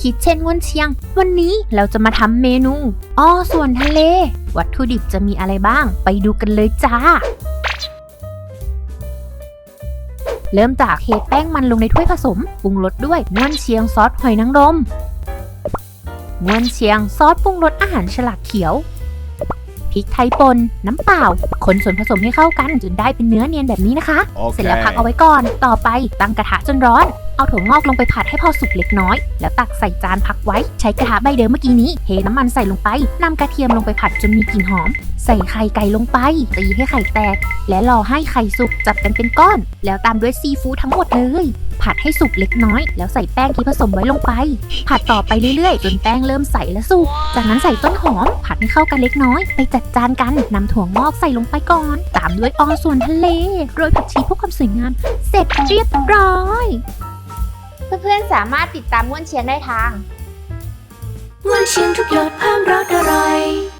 คิดเช่นง่วนเชียง วันนี้เราจะมาทำเมนูอ้อส่วนทะเล วัตถุดิบจะมีอะไรบ้าง ไปดูกันเลยจ้า เริ่มจากเทแป้งมันลงในถ้วยผสมปรุงรสด้วยง่วนเชียงซอสหอยนางรมง่วนเชียงซอสปรุงรสอาหารฉลากเขียวพริกไทยป่นน้ำเปล่า คนส่วนผสมให้เข้ากันจนได้เป็นเนื้อเนียนแบบนี้นะคะ เสร็จแล้วพักเอาไว้ก่อน ต่อไปตั้งกระทะจนร้อน เอาถั่วงอกลงไปผัดให้พอสุกเล็กน้อย แล้วตักใส่จานพักไว้ ใช้กระทะใบเดิมเมื่อกี้นี้ เทน้ำมันใส่ลงไปนำกระเทียมลงไปผัดจนมีกลิ่นหอม ใส่ไข่ไก่ลงไป ตีให้ไข่แตก และรอให้ไข่สุกจับกันเป็นก้อน แล้วตามด้วยซีฟู้ดทั้งหมดเลย ผัดให้สุกเล็กน้อย แล้วใส่แป้งที่ผสมไว้ลงไป ผัดต่อไปเรื่อยๆ จนแป้งเริ่มใสและสุก จากนั้นใส่ต้นหอม ผัดให้เข้ากันเล็กน้อย ไปจัดจานกันนำถั่วงอกใส่ลงไปก่อน ตามด้วยออส่วนทะเลโรยผักชีเพื่อความสวยงาม เสร็จเรียบร้อย เพื่อนๆสามารถติดตามม่วนเชียงได้ทาง ม่วนเชียงทุกหยดพ